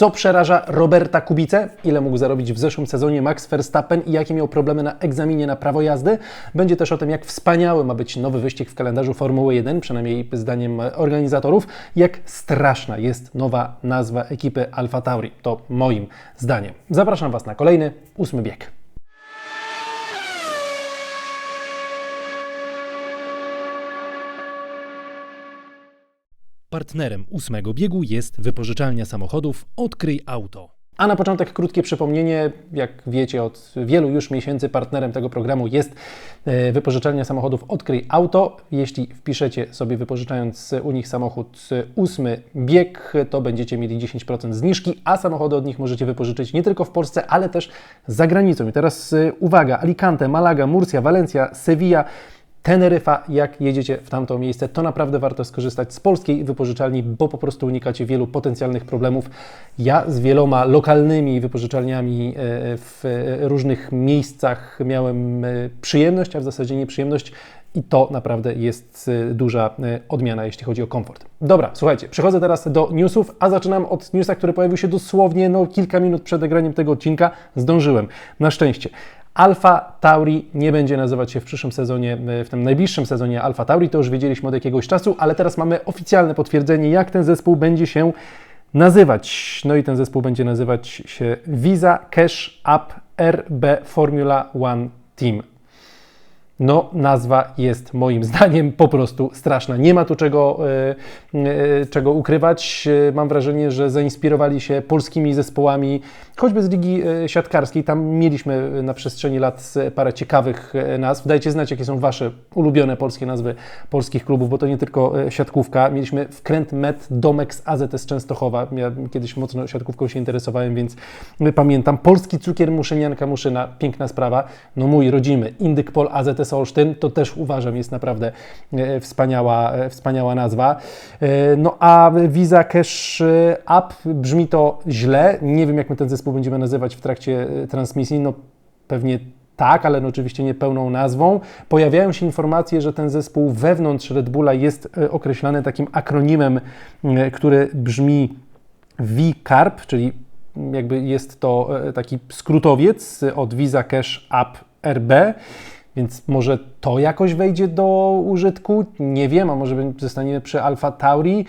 Co przeraża Roberta Kubicę? Ile mógł zarobić w zeszłym sezonie Max Verstappen i jakie miał problemy na egzaminie na prawo jazdy? Będzie też o tym, jak wspaniały ma być nowy wyścig w kalendarzu Formuły 1, przynajmniej zdaniem organizatorów, jak straszna jest nowa nazwa ekipy Alfa Tauri. To moim zdaniem. Zapraszam Was na kolejny, ósmy bieg. Partnerem ósmego biegu jest wypożyczalnia samochodów Odkryj Auto. A na początek krótkie przypomnienie. Jak wiecie, od wielu już miesięcy partnerem tego programu jest e, wypożyczalnia samochodów Odkryj Auto. Jeśli wpiszecie sobie wypożyczając u nich samochód ósmy bieg, to będziecie mieli 10% zniżki, a samochody od nich możecie wypożyczyć nie tylko w Polsce, ale też za granicą. I teraz e, uwaga, Alicante, Malaga, Murcia, Valencia, Sevilla, Teneryfa, jak jedziecie w tamto miejsce, to naprawdę warto skorzystać z polskiej wypożyczalni, bo po prostu unikacie wielu potencjalnych problemów. Ja z wieloma lokalnymi wypożyczalniami e, w różnych miejscach miałem e, przyjemność, a w zasadzie nieprzyjemność. I to naprawdę jest e, duża odmiana, jeśli chodzi o komfort. Dobra, słuchajcie, przechodzę teraz do newsów, a zaczynam od newsa, który pojawił się dosłownie no, kilka minut przed nagraniem tego odcinka. Zdążyłem, na szczęście. Alfa Tauri nie będzie nazywać się w przyszłym sezonie, w tym najbliższym sezonie Alfa Tauri, to już wiedzieliśmy od jakiegoś czasu, ale teraz mamy oficjalne potwierdzenie, jak ten zespół będzie się nazywać. No i ten zespół będzie nazywać się Visa Cash App RB Formula One Team. No, nazwa jest moim zdaniem po prostu straszna. Nie ma tu czego, e, e, czego ukrywać. E, mam wrażenie, że zainspirowali się polskimi zespołami, choćby z ligi siatkarskiej. Tam mieliśmy na przestrzeni lat parę ciekawych nazw. Dajcie znać, jakie są Wasze ulubione polskie nazwy polskich klubów, bo to nie tylko siatkówka. Mieliśmy wkręt Met, Domek z AZS Częstochowa. Ja kiedyś mocno siatkówką się interesowałem, więc pamiętam. Polski cukier Muszynianka Muszyna, piękna sprawa. No mój rodzimy, Indyk Pol AZS Olsztyn, to też uważam jest naprawdę e, wspaniała, e, wspaniała nazwa. E, no a Visa Cash App brzmi to źle. Nie wiem, jak my ten zespół będziemy nazywać w trakcie transmisji. No pewnie tak, ale no oczywiście nie pełną nazwą. Pojawiają się informacje, że ten zespół wewnątrz Red Bulla jest określany takim akronimem, który brzmi V-Carp, czyli jakby jest to taki skrótowiec od Visa Cash App RB. Więc może to jakoś wejdzie do użytku? Nie wiem, a może zostaniemy przy Alfa Tauri.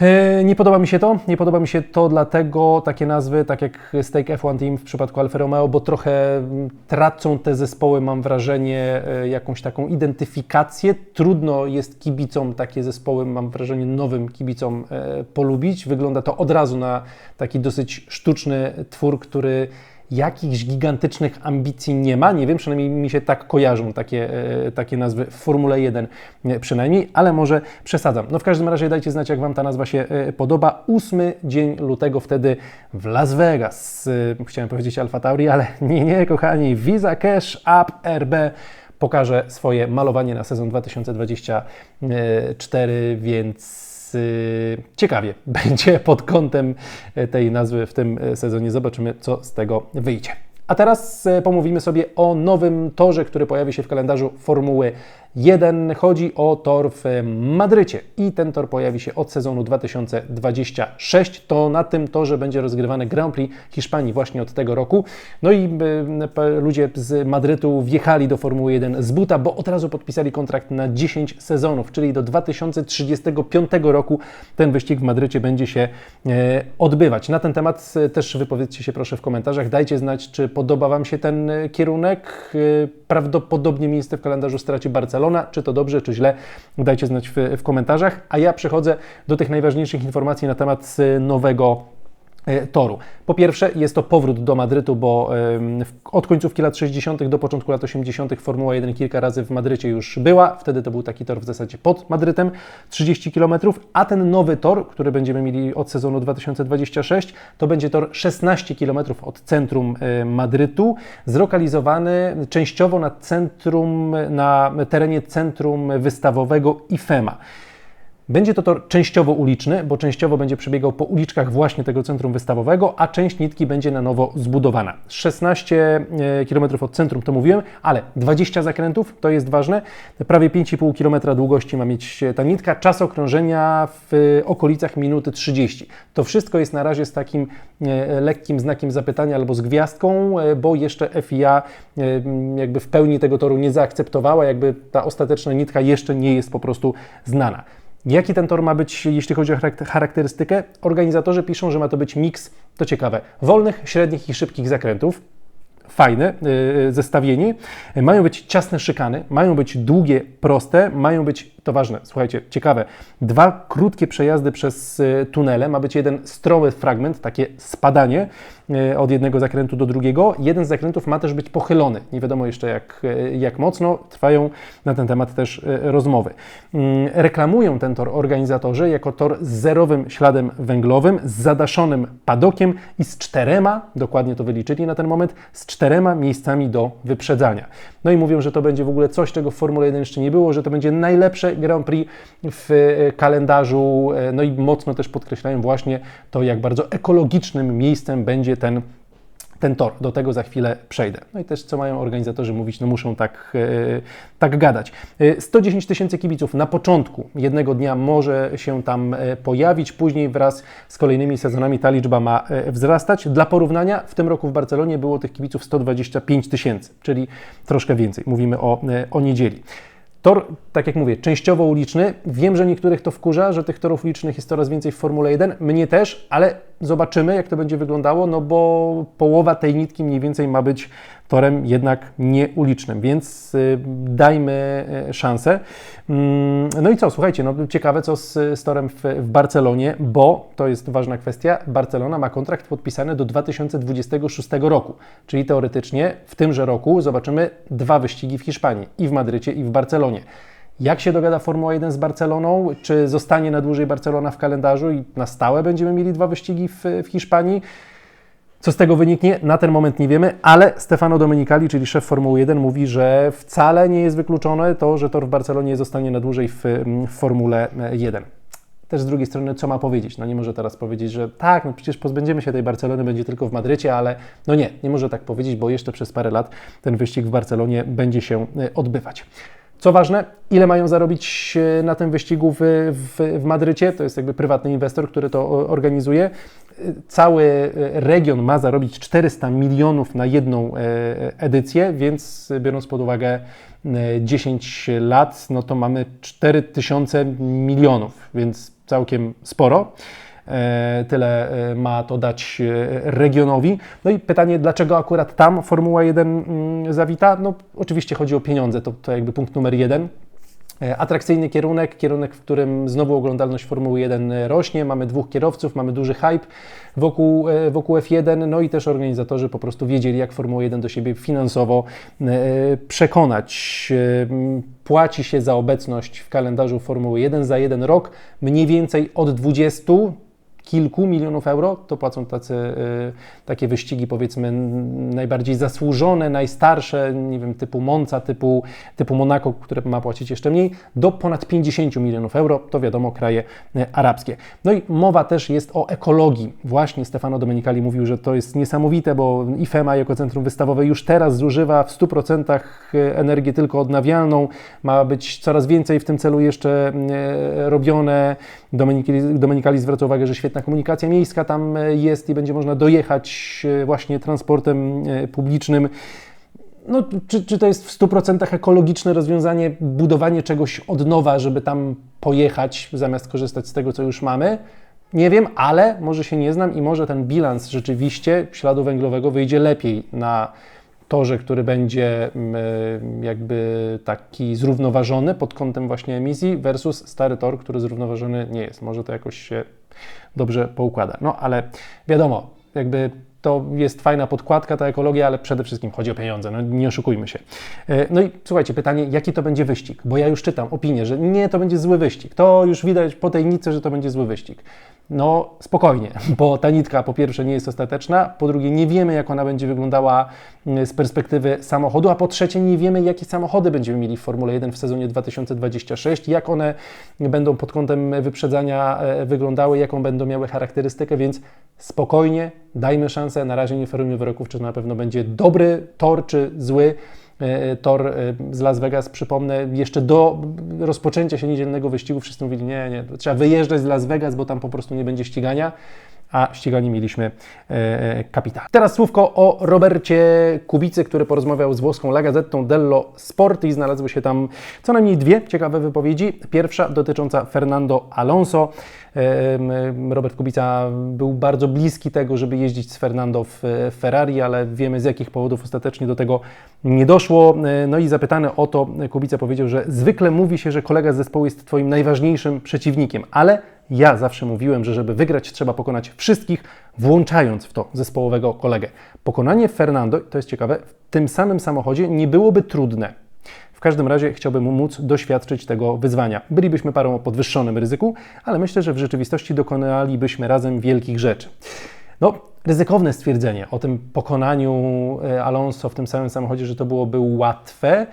E, nie podoba mi się to. Nie podoba mi się to dlatego takie nazwy, tak jak Stake F1 Team w przypadku Alfa Romeo, bo trochę tracą te zespoły, mam wrażenie, e, jakąś taką identyfikację. Trudno jest kibicom takie zespoły, mam wrażenie, nowym kibicom e, polubić. Wygląda to od razu na taki dosyć sztuczny twór, który jakichś gigantycznych ambicji nie ma. Nie wiem, przynajmniej mi się tak kojarzą takie, e, takie nazwy w Formule 1 e, przynajmniej, ale może przesadzam. No w każdym razie dajcie znać, jak Wam ta nazwa się e, podoba. 8 dzień lutego wtedy w Las Vegas. Chciałem powiedzieć Alfa Tauri, ale nie, nie, kochani. Visa Cash App RB pokaże swoje malowanie na sezon 2024, więc Y, ciekawie będzie pod kątem e, tej nazwy w tym e, sezonie. Zobaczymy, co z tego wyjdzie. A teraz e, pomówimy sobie o nowym torze, który pojawi się w kalendarzu Formuły 1. Chodzi o tor w Madrycie i ten tor pojawi się od sezonu 2026. To na tym torze będzie rozgrywany Grand Prix Hiszpanii właśnie od tego roku. No i ludzie z Madrytu wjechali do Formuły 1 z buta, bo od razu podpisali kontrakt na 10 sezonów, czyli do 2035 roku ten wyścig w Madrycie będzie się e, odbywać. Na ten temat e, też wypowiedzcie się proszę w komentarzach. Dajcie znać, czy podoba Wam się ten kierunek. Prawdopodobnie miejsce w kalendarzu straci Barcelona Czy to dobrze, czy źle, dajcie znać w, w komentarzach. A ja przechodzę do tych najważniejszych informacji na temat nowego E, toru. Po pierwsze, jest to powrót do Madrytu, bo od końcówki lat 60. do początku lat 80. Formuła 1 kilka razy w Madrycie już była. Wtedy to był taki tor w zasadzie pod Madrytem, 30 km, a ten nowy tor, który będziemy mieli od sezonu 2026, to będzie tor 16 km od centrum e, Madrytu, zlokalizowany częściowo na centrum, na terenie centrum wystawowego IFEMA. Będzie to tor częściowo uliczny, bo częściowo będzie przebiegał po uliczkach właśnie tego centrum wystawowego, a część nitki będzie na nowo zbudowana. 16 e, km od centrum to mówiłem, ale 20 zakrętów to jest ważne. Prawie 5,5 km długości ma mieć ta nitka. Czas okrążenia w okolicach minuty 30. To wszystko jest na razie z takim e, lekkim znakiem zapytania albo z gwiazdką, e, bo jeszcze FIA jakby w pełni tego toru nie zaakceptowała, jakby ta ostateczna nitka jeszcze nie jest po prostu znana. Jaki ten tor ma być, jeśli chodzi o charakterystykę? Organizatorzy piszą, że ma to być miks, to ciekawe, wolnych, średnich i szybkich zakrętów. Fajne yy, zestawienie. Mają być ciasne szykany, mają być długie, proste, mają być to ważne, słuchajcie, ciekawe. Dwa krótkie przejazdy przez e, tunele, ma być jeden stroły fragment, takie spadanie e, od jednego zakrętu do drugiego. Jeden z zakrętów ma też być pochylony. Nie wiadomo jeszcze jak, e, jak mocno, trwają na ten temat też rozmowy. Mm, reklamują ten tor organizatorzy jako tor z zerowym śladem węglowym, z zadaszonym padokiem i z czterema, dokładnie to wyliczyli na ten moment, z czterema miejscami do wyprzedzania. No i mówią, że to będzie w ogóle coś, czego w Formule 1 jeszcze nie było, że to będzie najlepsze Grand Prix w e, kalendarzu. E, no i mocno też podkreślają właśnie to, jak bardzo ekologicznym miejscem będzie ten ten tor. Do tego za chwilę przejdę. No i też co mają organizatorzy mówić, no muszą tak, e, tak gadać. 110 tysięcy kibiców na początku jednego dnia może się tam pojawić, później wraz z kolejnymi sezonami ta liczba ma wzrastać. Dla porównania w tym roku w Barcelonie było tych kibiców 125 tysięcy, czyli troszkę więcej. Mówimy o, o niedzieli. Tor, tak jak mówię, częściowo uliczny. Wiem, że niektórych to wkurza, że tych torów ulicznych jest coraz więcej w Formule 1. Mnie też, ale zobaczymy, jak to będzie wyglądało, no bo połowa tej nitki mniej więcej ma być torem jednak nieulicznym, więc y, dajmy y, szansę. Mm, no i co, słuchajcie, no ciekawe co z, z torem w, w Barcelonie, bo to jest ważna kwestia. Barcelona ma kontrakt podpisany do 2026 roku, czyli teoretycznie w tymże roku zobaczymy dwa wyścigi w Hiszpanii i w Madrycie i w Barcelonie. Jak się dogada Formuła 1 z Barceloną? Czy zostanie na dłużej Barcelona w kalendarzu i na stałe będziemy mieli dwa wyścigi w, w Hiszpanii? Co z tego wyniknie? Na ten moment nie wiemy, ale Stefano Domenicali, czyli szef Formuły 1, mówi, że wcale nie jest wykluczone to, że tor w Barcelonie zostanie na dłużej w, w Formule 1. Też z drugiej strony, co ma powiedzieć? No nie może teraz powiedzieć, że tak, no przecież pozbędziemy się tej Barcelony, będzie tylko w Madrycie, ale no nie, nie może tak powiedzieć, bo jeszcze przez parę lat ten wyścig w Barcelonie będzie się e, odbywać. Co ważne, ile mają zarobić e, na tym wyścigu w, w, w, Madrycie? To jest jakby prywatny inwestor, który to organizuje. E, cały e, region ma zarobić 400 milionów na jedną edycję, więc biorąc pod uwagę 10 lat, no to mamy 4000 milionów, więc całkiem sporo. E, tyle e, ma to dać e, regionowi. No i pytanie, dlaczego akurat tam Formuła 1 mm, zawita? No oczywiście chodzi o pieniądze, to, to jakby punkt numer jeden. Atrakcyjny kierunek, kierunek, w którym znowu oglądalność Formuły 1 rośnie, mamy dwóch kierowców, mamy duży hype wokół, wokół F1, no i też organizatorzy po prostu wiedzieli, jak Formułę 1 do siebie finansowo przekonać. Płaci się za obecność w kalendarzu Formuły 1 za jeden rok. Mniej więcej od 20 kilku milionów euro, to płacą tacy, y, takie wyścigi powiedzmy najbardziej zasłużone, najstarsze, nie wiem, typu Monza, typu, typu Monaco, które ma płacić jeszcze mniej, do ponad 50 milionów euro, to wiadomo kraje y, arabskie. No i mowa też jest o ekologii. Właśnie Stefano Domenicali mówił, że to jest niesamowite, bo IFEMA jako centrum wystawowe już teraz zużywa w 100% y, energię tylko odnawialną, ma być coraz więcej w tym celu jeszcze robione. Domenicali, Domenicali zwraca uwagę, że świetna komunikacja miejska tam e, jest i będzie można dojechać e, właśnie transportem e, publicznym. No, czy, czy to jest w 100% ekologiczne rozwiązanie, budowanie czegoś od nowa, żeby tam pojechać, zamiast korzystać z tego, co już mamy? Nie wiem, ale może się nie znam i może ten bilans rzeczywiście śladu węglowego wyjdzie lepiej na torze, który będzie mm, jakby taki zrównoważony pod kątem właśnie emisji versus stary tor, który zrównoważony nie jest. Może to jakoś się dobrze poukłada. No ale wiadomo, jakby to jest fajna podkładka, ta ekologia, ale przede wszystkim chodzi o pieniądze, no nie oszukujmy się. E, no i słuchajcie, pytanie, jaki to będzie wyścig? Bo ja już czytam opinię, że nie, to będzie zły wyścig. To już widać po tej nitce, że to będzie zły wyścig. No spokojnie, bo ta nitka po pierwsze nie jest ostateczna, po drugie nie wiemy jak ona będzie wyglądała mm, z perspektywy samochodu, a po trzecie nie wiemy jakie samochody będziemy mieli w Formule 1 w sezonie 2026, jak one będą pod kątem wyprzedzania e, wyglądały, jaką będą miały charakterystykę, więc spokojnie, dajmy szansę, na razie nie ferujmy wyroków, czy to na pewno będzie dobry tor, czy zły. E, tor e, z Las Vegas, przypomnę, jeszcze do rozpoczęcia się niedzielnego wyścigu wszyscy mówili, nie, nie, trzeba wyjeżdżać z Las Vegas, bo tam po prostu nie będzie ścigania a ścigani mieliśmy e. Teraz słówko o Robercie Kubicy, który porozmawiał z włoską La Gazzettą dello Sport i znalazły się tam co najmniej dwie ciekawe wypowiedzi. Pierwsza dotycząca Fernando Alonso. Robert Kubica był bardzo bliski tego, żeby jeździć z Fernando w Ferrari, ale wiemy z jakich powodów ostatecznie do tego nie doszło. E, no i zapytany o to, Kubica powiedział, że zwykle mówi się, że kolega z zespołu jest Twoim najważniejszym przeciwnikiem, ale ja zawsze mówiłem, że żeby wygrać, trzeba pokonać wszystkich, włączając w to zespołowego kolegę. Pokonanie Fernando, to jest ciekawe, w tym samym samochodzie nie byłoby trudne. W każdym razie chciałbym móc doświadczyć tego wyzwania. Bylibyśmy parą o podwyższonym ryzyku, ale myślę, że w rzeczywistości dokonalibyśmy razem wielkich rzeczy. No, ryzykowne stwierdzenie o tym pokonaniu e, Alonso w tym samym samochodzie, że to byłoby łatwe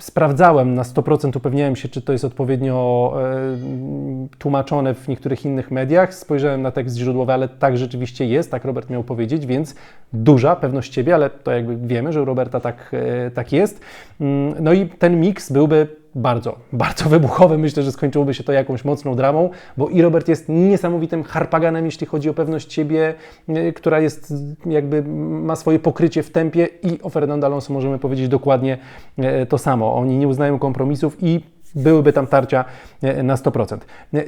sprawdzałem na 100%, upewniałem się, czy to jest odpowiednio e, tłumaczone w niektórych innych mediach. Spojrzałem na tekst źródłowy, ale tak rzeczywiście jest, tak Robert miał powiedzieć, więc duża pewność siebie, ale to jakby wiemy, że u Roberta tak, e, tak jest. Mm, no i ten miks byłby bardzo, bardzo wybuchowy. Myślę, że skończyłoby się to jakąś mocną dramą, bo i Robert jest niesamowitym harpaganem, jeśli chodzi o pewność siebie, y, która jest jakby ma swoje pokrycie w tempie i o Fernando Alonso możemy powiedzieć dokładnie y, to samo. Oni nie uznają kompromisów i byłyby tam tarcia y, na 100%.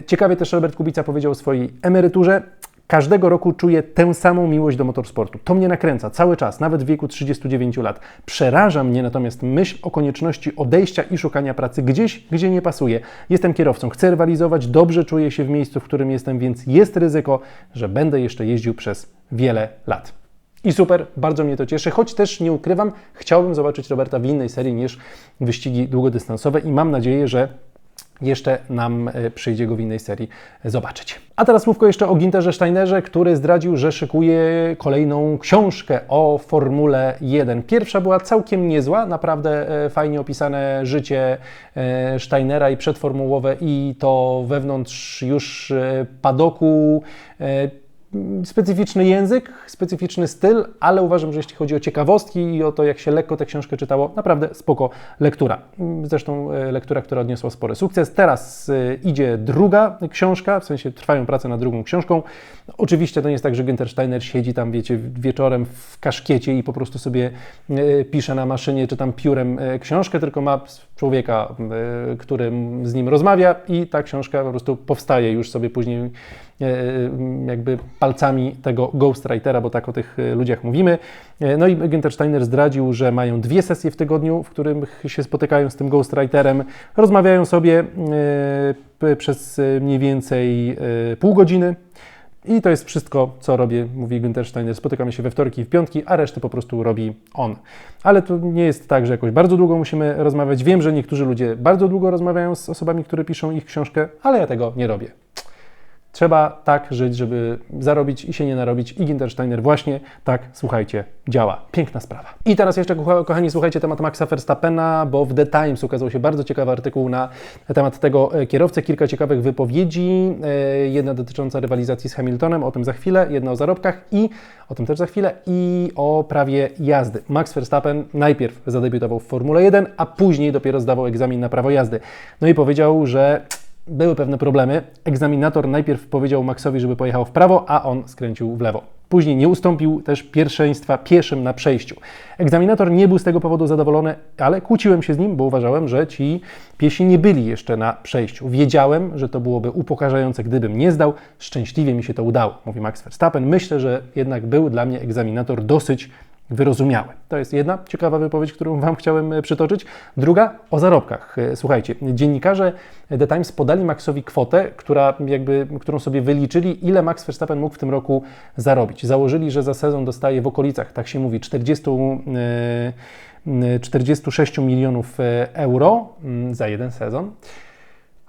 Ciekawie też Robert Kubica powiedział o swojej emeryturze. Każdego roku czuję tę samą miłość do motorsportu. To mnie nakręca cały czas, nawet w wieku 39 lat. Przeraża mnie natomiast myśl o konieczności odejścia i szukania pracy gdzieś, gdzie nie pasuje. Jestem kierowcą, chcę rywalizować, dobrze czuję się w miejscu, w którym jestem, więc jest ryzyko, że będę jeszcze jeździł przez wiele lat. I super, bardzo mnie to cieszy, choć też nie ukrywam, chciałbym zobaczyć Roberta w innej serii niż wyścigi długodystansowe i mam nadzieję, że jeszcze nam e, przyjdzie go w innej serii zobaczyć. A teraz słówko jeszcze o Ginterze Steinerze, który zdradził, że szykuje kolejną książkę o Formule 1. Pierwsza była całkiem niezła, naprawdę e, fajnie opisane życie e, Steinera i przedformułowe i to wewnątrz już padoku specyficzny język, specyficzny styl, ale uważam, że jeśli chodzi o ciekawostki i o to, jak się lekko tę książkę czytało, naprawdę spoko lektura. Zresztą e, lektura, która odniosła spory sukces. Teraz e, idzie druga książka, w sensie trwają prace nad drugą książką. Oczywiście to nie jest tak, że Günther Steiner siedzi tam, wiecie, wieczorem w kaszkiecie i po prostu sobie e, pisze na maszynie czy tam piórem książkę, tylko ma człowieka, który z nim rozmawia i ta książka po prostu powstaje już sobie później jakby palcami tego ghostwritera, bo tak o tych e, ludziach mówimy. E, no i Günther Steiner zdradził, że mają dwie sesje w tygodniu, w których się spotykają z tym ghostwriterem, rozmawiają sobie e, przez mniej więcej pół godziny. I to jest wszystko, co robię, mówi Günther Steiner. Spotykamy się we wtorki i w piątki, a resztę po prostu robi on. Ale to nie jest tak, że jakoś bardzo długo musimy rozmawiać. Wiem, że niektórzy ludzie bardzo długo rozmawiają z osobami, które piszą ich książkę, ale ja tego nie robię. Trzeba tak żyć, żeby zarobić i się nie narobić. I Gintersteiner właśnie tak, słuchajcie, działa. Piękna sprawa. I teraz jeszcze, kochani, słuchajcie temat Maxa Verstappena, bo w The Times ukazał się bardzo ciekawy artykuł na temat tego e, kierowcy. Kilka ciekawych wypowiedzi. E, jedna dotycząca rywalizacji z Hamiltonem, o tym za chwilę. Jedna o zarobkach i o tym też za chwilę. I o prawie jazdy. Max Verstappen najpierw zadebiutował w Formule 1, a później dopiero zdawał egzamin na prawo jazdy. No i powiedział, że były pewne problemy. Egzaminator najpierw powiedział Maxowi, żeby pojechał w prawo, a on skręcił w lewo. Później nie ustąpił też pierwszeństwa pieszym na przejściu. Egzaminator nie był z tego powodu zadowolony, ale kłóciłem się z nim, bo uważałem, że ci piesi nie byli jeszcze na przejściu. Wiedziałem, że to byłoby upokarzające, gdybym nie zdał. Szczęśliwie mi się to udało, mówi Max Verstappen. Myślę, że jednak był dla mnie egzaminator dosyć wyrozumiałe. To jest jedna ciekawa wypowiedź, którą Wam chciałem e, przytoczyć. Druga o zarobkach. E, Słuchajcie, dziennikarze The Times podali Maxowi kwotę, która jakby, którą sobie wyliczyli, ile Max Verstappen mógł w tym roku zarobić. Założyli, że za sezon dostaje w okolicach, tak się mówi, 40, e, 46 milionów e, euro za jeden sezon.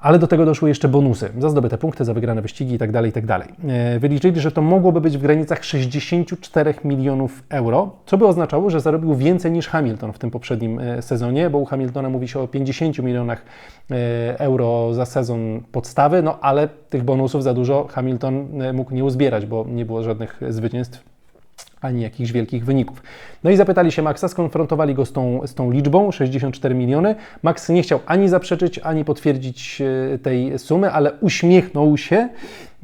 Ale do tego doszły jeszcze bonusy za zdobyte punkty, za wygrane wyścigi itd. itd. E, Wyliczyli, że to mogłoby być w granicach 64 milionów euro, co by oznaczało, że zarobił więcej niż Hamilton w tym poprzednim e, sezonie, bo u Hamiltona mówi się o 50 milionach e, euro za sezon podstawy, no ale tych bonusów za dużo Hamilton mógł nie uzbierać, bo nie było żadnych zwycięstw ani jakichś wielkich wyników. No i zapytali się Maxa, skonfrontowali go z tą, z tą liczbą 64 miliony. Max nie chciał ani zaprzeczyć, ani potwierdzić e, tej sumy, ale uśmiechnął się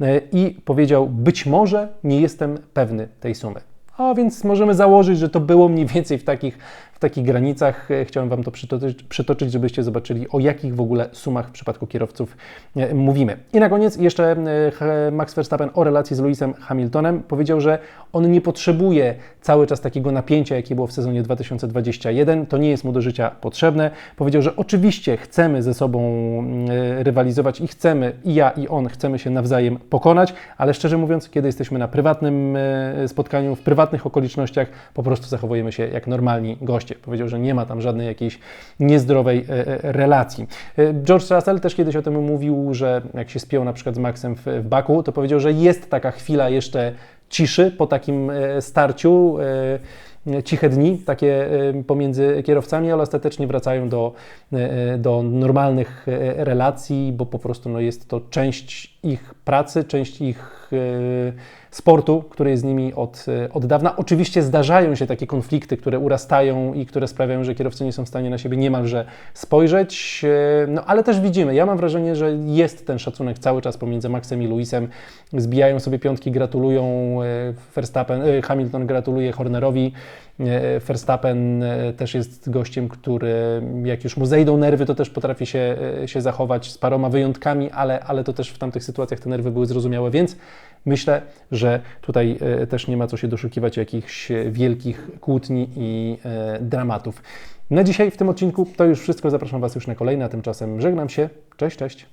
e, i powiedział: Być może nie jestem pewny tej sumy. A więc możemy założyć, że to było mniej więcej w takich, w takich granicach. E, Chciałem Wam to przytoczyć, przytoczyć, żebyście zobaczyli, o jakich w ogóle sumach w przypadku kierowców e, mówimy. I na koniec jeszcze e, Max Verstappen o relacji z Lewisem Hamiltonem powiedział, że on nie potrzebuje cały czas takiego napięcia, jakie było w sezonie 2021. To nie jest mu do życia potrzebne. Powiedział, że oczywiście chcemy ze sobą e, rywalizować i chcemy, i ja, i on chcemy się nawzajem pokonać, ale szczerze mówiąc, kiedy jesteśmy na prywatnym spotkaniu, w prywatnych okolicznościach, po prostu zachowujemy się jak normalni goście. Powiedział, że nie ma tam żadnej jakiejś niezdrowej e, e, relacji. E, George Russell też kiedyś o tym mówił, że jak się spiął na przykład z Maxem w, Baku, to powiedział, że jest taka chwila jeszcze ciszy po takim starciu. Ciche dni, takie pomiędzy kierowcami, ale ostatecznie wracają do, do normalnych relacji, bo po prostu no, jest to część ich pracy, część ich sportu, który jest z nimi od, e, od dawna. Oczywiście zdarzają się takie konflikty, które urastają i które sprawiają, że kierowcy nie są w stanie na siebie niemalże spojrzeć, e, no ale też widzimy, ja mam wrażenie, że jest ten szacunek cały czas pomiędzy Maxem i Lewisem, zbijają sobie piątki, gratulują e, Verstappen, Hamilton gratuluje Hornerowi, Verstappen też jest gościem, który jak już mu zejdą nerwy, to też potrafi się, się zachować z paroma wyjątkami, ale, ale to też w tamtych sytuacjach te nerwy były zrozumiałe, więc myślę, że tutaj e, też nie ma co się doszukiwać jakichś wielkich kłótni i e, dramatów. Na dzisiaj w tym odcinku to już wszystko. Zapraszam Was już na kolejne, a tymczasem żegnam się. Cześć, cześć.